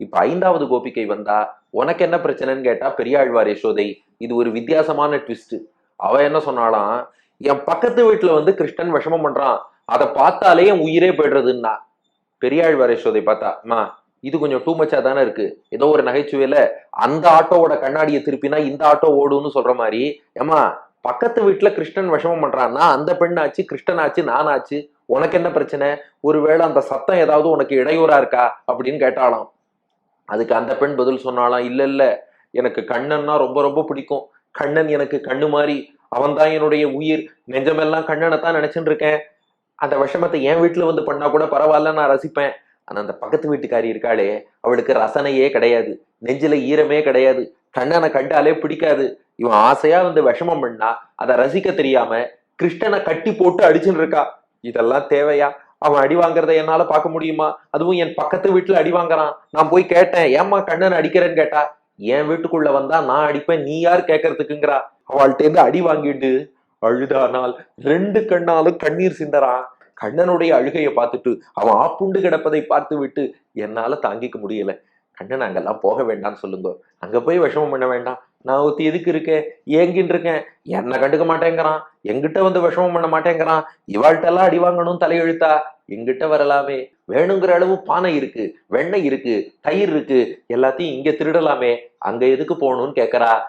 இப்ப ஐந்தாவது கோபிக்கை வந்தா உனக்கு என்ன பிரச்சனைன்னு கேட்டா பெரியாழ்வார் யசோதை இது ஒரு வித்தியாசமான ட்விஸ்ட் அவ என்ன சொன்னாலாம் என் பக்கத்து வீட்டுல வந்து கிருஷ்ணன் விஷமம் பண்றான் அதை பார்த்தாலே என் உயிரே போயிடுறதுன்னா. பெரியாழ்வார் யசோதை பார்த்தா அம்மா இது கொஞ்சம் டூ மச்சா தானே இருக்கு. ஏதோ ஒரு நகைச்சுவையில அந்த ஆட்டோவோட கண்ணாடியை திருப்பினா இந்த ஆட்டோ ஓடும்னு சொல்ற மாதிரி ஏமா பக்கத்து வீட்டுல கிருஷ்ணன் விஷமம் பண்றான்னா அந்த பெண்ணாச்சு கிருஷ்ணனாச்சு நானாச்சு உனக்கு என்ன பிரச்சனை? ஒருவேளை அந்த சத்தம் ஏதாவது உனக்கு இடையூறா இருக்கா? அப்படின்னு கேட்டாலாம் அதுக்கு அந்த பெண் பதில் சொன்னாலாம் இல்லை இல்லை. எனக்கு கண்ணன்னா ரொம்ப ரொம்ப பிடிக்கும். கண்ணன் எனக்கு கண்ணு மாதிரி அவன்தான் என்னுடைய உயிர். நெஞ்சமெல்லாம் கண்ணனை தான் நினைச்சுட்டு இருக்கேன் அந்த விஷமத்தை என் வீட்டில் வந்து பண்ணா கூட பரவாயில்ல நான் ரசிப்பேன். ஆனால் அந்த பக்கத்து வீட்டுக்காரி இருக்காளே அவளுக்கு ரசனையே கிடையாது. நெஞ்சில ஈரமே கிடையாது. கண்ணனை கண்டாலே பிடிக்காது. இவன் ஆசையா வந்து விஷமம் பண்ணா அதை ரசிக்க தெரியாம கிருஷ்ணனை கட்டி போட்டு அடிச்சுட்டு இருக்கா இதெல்லாம் தேவையா? அவன் அடி வாங்குறத என்னால பார்க்க முடியுமா? அதுவும் என் பக்கத்து வீட்டுல அடி வாங்குறான். நான் போய் கேட்டேன் ஏம்மா கண்ணன் அடிக்கிறேன்னு கேட்டா? என் வீட்டுக்குள்ள வந்தா நான் அடிப்பேன் நீ யார் கேட்கறதுக்குங்கிறா அவள்கிட்ட இருந்து அடி வாங்கிட்டு அழுதானால் ரெண்டு கண்ணாலும் கண்ணீர் சிந்தறான் கண்ணனுடைய அழுகையை பார்த்துட்டு அவன் ஆப்புண்டு கிடப்பதை பார்த்து விட்டு என்னால தாங்கிக்க முடியல. கண்ணன் அங்கெல்லாம் போக வேண்டாம்னு சொல்லுங்க. அங்க போய் விஷமம் பண்ண வேண்டாம். நான் ஒத்தி எதுக்கு இருக்கேன் ஏங்கின்னு இருக்கேன். என்ன கண்டுக்க மாட்டேங்கிறான். எங்கிட்ட வந்து விஷமம் பண்ண மாட்டேங்கிறான். இவாள்கிட்ட எல்லாம் அடி வாங்கணும் தலையெழுத்தா? எங்கிட்ட வரலாமே. வேணுங்கிற அளவு பானை இருக்கு. வெண்ணெய் இருக்கு. தயிர் இருக்கு. எல்லாத்தையும் இங்க திருடலாமே. அங்க எதுக்கு போகணும்னு கேட்கறா